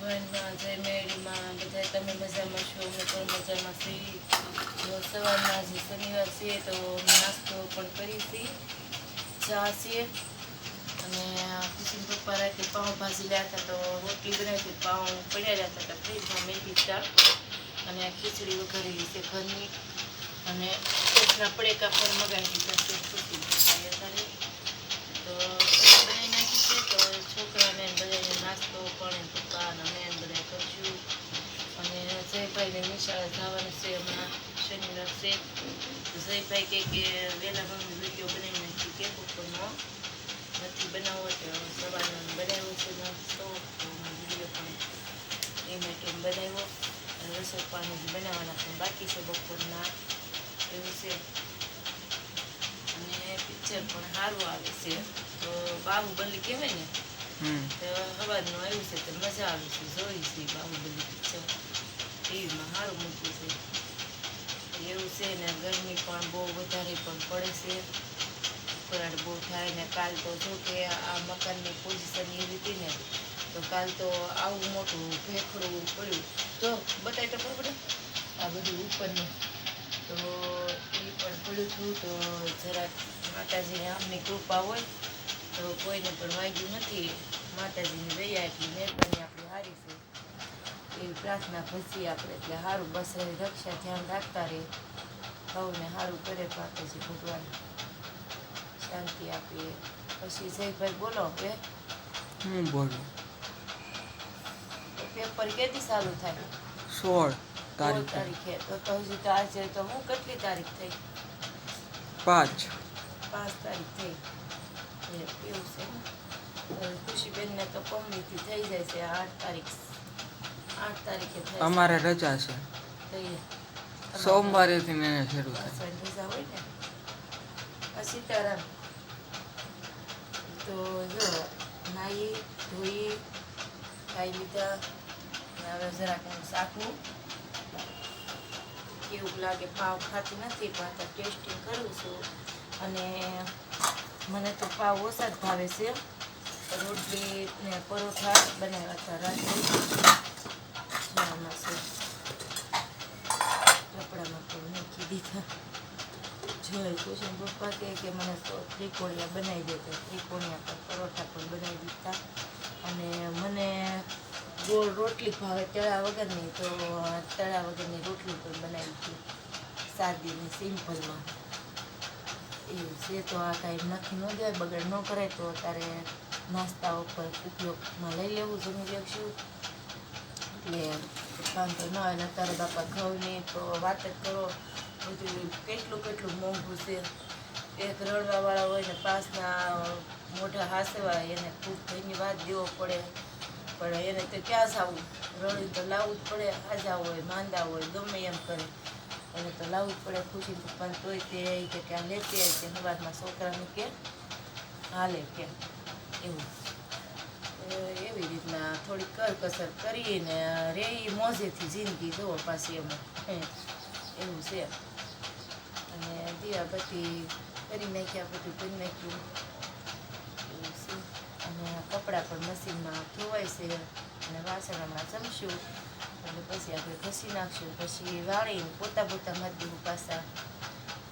ભવનમાં જય મેળીમાં બધા તમે મજામાં છો, અમે પણ મજામાં છીએ. સવારના જે શનિવાર છીએ તો નાસ્તો પણ કરી છીએ. ચા છીએ અને કિશન પપ્પા રાતે પાઉંભાજી લ્યા હતા તો રોટલી બનાવી હતી પાઉં પડ્યા રહ્યા હતા તો ફ્રીજમાં મેથી ચા અને ખીચડી વઘારેલી છે ઘરની. અને કોથળા પડેકા પણ મગાવી દીધા છે ખુશી અત્યારે તો બનાવી નાખી છે તો છોકરાને ને બધાને નાસ્તો પણ એના પપ્પા અને અમે ને બધા કરશું અને નિશાળે જવાનું છે. હમણાં શનિવાર છે. જયભાઈ કહે કે વહેલા મમ્મી વીડિયો બનાવી નાખી. કે બપોરનો નથી બનાવવો તો સવારનો બનાવ્યો છે. નાસ્તો વીડિયો પણ એ માટે બનાવ્યો. અને રસોઈ પાણી બનાવવાના પણ બાકી છે બપોરના. એવું છે. અને પિક્ચર પણ સારું આવે છે. તો બાહુબલી કહેવાય ને? તો હવારનું આવ્યું છે તો મજા આવે છે. જોઈ છે બાહુબલી પિક્ચર. ટીવીમાં સારું મૂક્યું છે. એવું છે ને ગરમી પણ બહુ વધારે પણ પડે છે. ઉકળાટ બહુ થાય ને કાલ તો જો કે આ મકાનની પોઝિશન એવી હતી ને, તો કાલ તો આવું મોટું ભેખડું પડ્યું. તો બતાવી તો ખબર પડે? આ બધું ઉપરનું. તો એ પણ પડ્યું હતું, તો જરાક માતાજીની આમની કૃપા હોય, તો કોઈને પણ વાગ્યું નથી. માતાજીની દયા એટલી મહેરબાની આપણી સારી છે. એવી પ્રાર્થના પછી આપણે એટલે સારું બસ એની રક્ષા ધ્યાન રાખતા રહે. સૌને સારું કરે માતાજી ભગવાન શાંતિ આપીએ પછી જયભાઈ બોલો હવે. હું બોલું? પેપર કેથી ચાલુ થાય? સોળ તારીખે. તારીખે. તો તો હજી તો આજે તો હું કેટલી તારીખ થઈ? પાંચ. પાંચ તારીખ થઈ. એવું છે ને. તો ખુશીબેનને તો પમણીથી થઈ જાય છે આઠ તારીખ. આઠ તારીખે થાય અમારે રજા છે. સોમવારે સોમવારેથી મેં શરૂ થાય રજા હોય ને સીતારામ. તો જો નાહી ધોઈ ખાઈ લીધા હવે જરાક હું શાકું. કેવું લાગે પાવ ખાતી નથી પણ અત્યારે ટેસ્ટિંગ કરું છું. અને મને તો પાવ ઓછા જ ભાવે છે. રોટલી ને પરોઠા બનાવ્યા હતા રાત્રે. મને તો ત્રિકોણિયા બનાવી દેતા ત્રિકોણિયા પર પરોઠા પણ બનાવી દીધા અને મને ગોળ રોટલી ભાવે તળા વગરની તો તળા વગરની રોટલી પણ બનાવી હતી સાદી ને સિમ્પલમાં એવું છે તો આ કાંઈ નથી ન જાય બગડ ન કરાય તો અત્યારે નાસ્તા ઉપર ઉપયોગમાં લઈ લેવું જમી લેશું એટલે વાંધો ન હોય ને તારે બાપા ઘઉંની તો વાત જ કરો બધું કેટલું કેટલું મોંઘું છે એક રડવાવાળા હોય ને પાસના મોઢા હાસવા એને ખૂબ ભાઈની વાત દેવો પડે પણ એને તો ક્યાં જવું રડી તો લાવવું જ પડે હાજા હોય માંદા હોય ગમે એમ કરે એને તો લાવવું જ પડે ખુશી પપ્પાને તોય તે ઈ કે ક્યાં લેતી આવી કે સવારમાં છોકરાને કે હાલે કે એવું એ એવી રીતના થોડી કરકસર કરીને રે મોજેથી જિંદગી જોવો પાછી એમાં. એવું છે. અને દીવાબત્તી કરી નાખ્યા, બધું કરી નાખ્યું. એવું છે. અને કપડાં પણ મશીનમાં ધોવાય છે. અને વાસણ હમણાં ચમશું એટલે પછી આપણે ઘસી નાખશું. પછી વાળીને પોતા પોતા દેવું પાછા.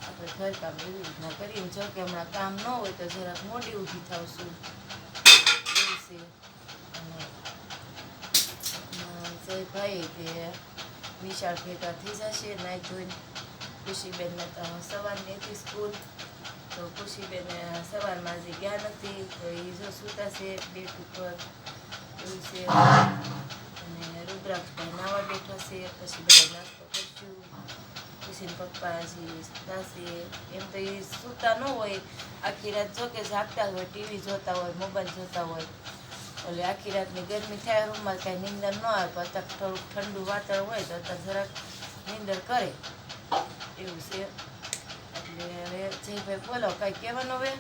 આપણે ઘરકામ એવી રીતના કરીએ જો કે હમણાં કામ ન હોય તો જરાક મોડી ઊભી થાવશું છે અને અમ, ભાઈ કે વિશાળ ભેગા થઈ જશે નાઈ જોઈને ખુશીબેનને તો સવારની હતી સ્કૂલ તો ખુશીબેન સવારમાં હજી ગયા નથી તો એ જો સૂતા છે બેટ ઉપર એવું છે. અને રુદ્રાક્ષભાઈ નાવા બેઠા છે પછી બધા નાસ્તો કરશું. ખુશીન પપ્પા હજી સૂતા છે. એમ તો એ સૂતા ન હોય. આખી રાત જો કે જાગતા હોય ટીવી જોતા હોય મોબાઈલ જોતા હોય. એટલે આખી રાતની ગરમી થાય રૂમમાં કાંઈ નીંદર ન આવે અત્યારે થોડુંક ઠંડુ વાતાવરણ હોય તો અત્યારે જરાક નીંદર કરે. એવું છે. એટલે હવે જયભાઈ બોલો કાંઈ કહેવાનું હવે?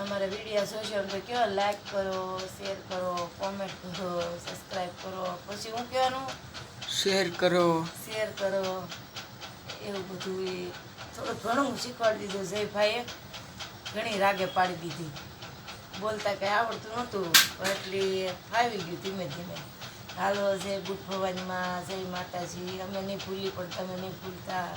અમારા વીડિયો જોશો તો કયો? લાઈક કરો શેર કરો કોમેન્ટ કરો સબસ્ક્રાઈબ કરો. પછી હું કહેવાનું? શેર કરો. શેર કરો. એવું બધું એ થોડું ઘણું શીખવાડી દીધું જયભાઈએ. ઘણી રાગે પાડી દીધી. બોલતા કંઈ આવડતું નહોતું. એટલે ફાવી ગયું ધીમે ધીમે. હાલો છે ગુડ ભવાનીમાં, જય માતાજી. અમે નહીં ભૂલી પણ તમે નહીં ભૂલતા.